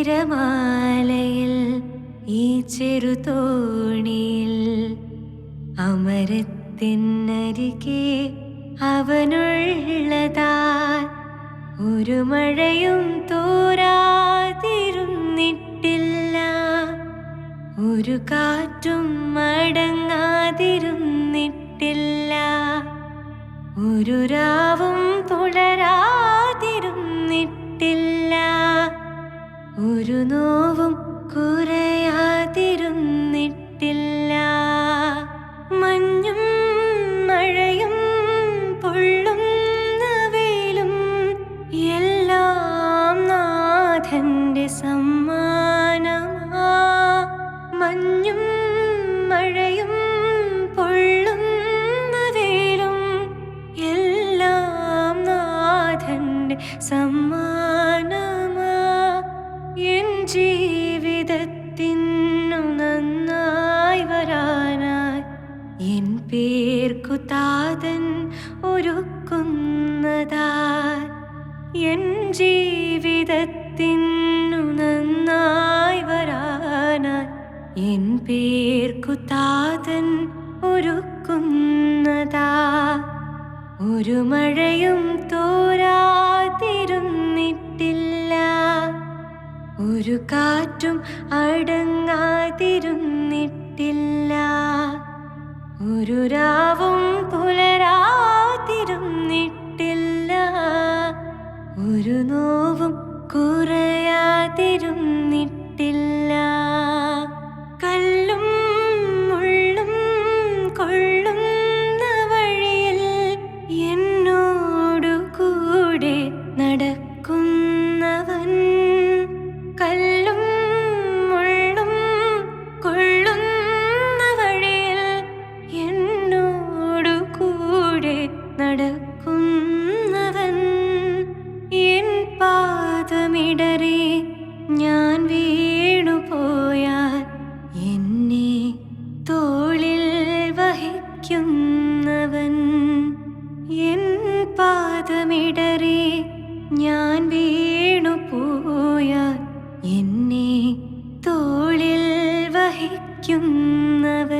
തിരമാലയിൽ ഈ ചെറുതോണിയിൽ അമരത്തിനരികെ അവനുള്ളതാ. ഒരു മഴയും തോരാതിരുന്നിട്ടില്ല. ഒരു കാറ്റും മടങ്ങാതിരുന്നിട്ടില്ല. ഒരു രാവും ഒരു നോവും എൻ പേർക്കു താതൻ ഒരുക്കുന്നതാ എൻ ജീവിതത്തിനു നന്നായി വരാനായി എൻ പേർക്കു താതൻ ഒരുക്കുന്നതാ ഒരു മഴയും തോരാതിരുന്നിട്ടില്ല. ഒരു കാറ്റും അടങ്ങാതിരുന്നിട്ടില്ല. ഒരു രാവും പുലരാതിരുന്നിട്ടില്ല ഒരു നോവും കുറയാതിരുന്നിട്ടില്ല നടക്കുന്നവൻ എൻ പാദമിടറി ഞാൻ വീണുപോയാൽ എന്നെ തോളിൽ വഹിക്കുന്നവൻ എൻ പാദമിടറി ഞാൻ വീണുപോയാൽ എന്നെ തോളിൽ വഹിക്കുന്നവൻ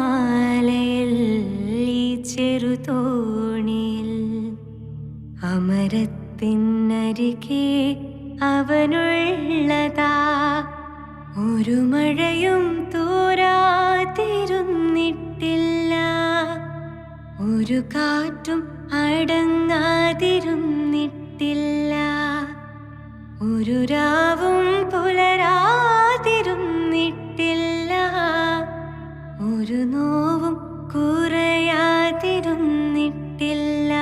അമരത്തിനരികെ അവനുള്ളതാ. ഒരു മഴയും തോരാതിരുന്നിട്ടില്ല. ഒരു കാറ്റും അടങ്ങാതിരുന്നിട്ടില്ല. ഒരു രാവും പുലരാതിരുന്നിട്ടില്ല. ഒരു നോവും കുറയാതിരുന്നിട്ടില്ല.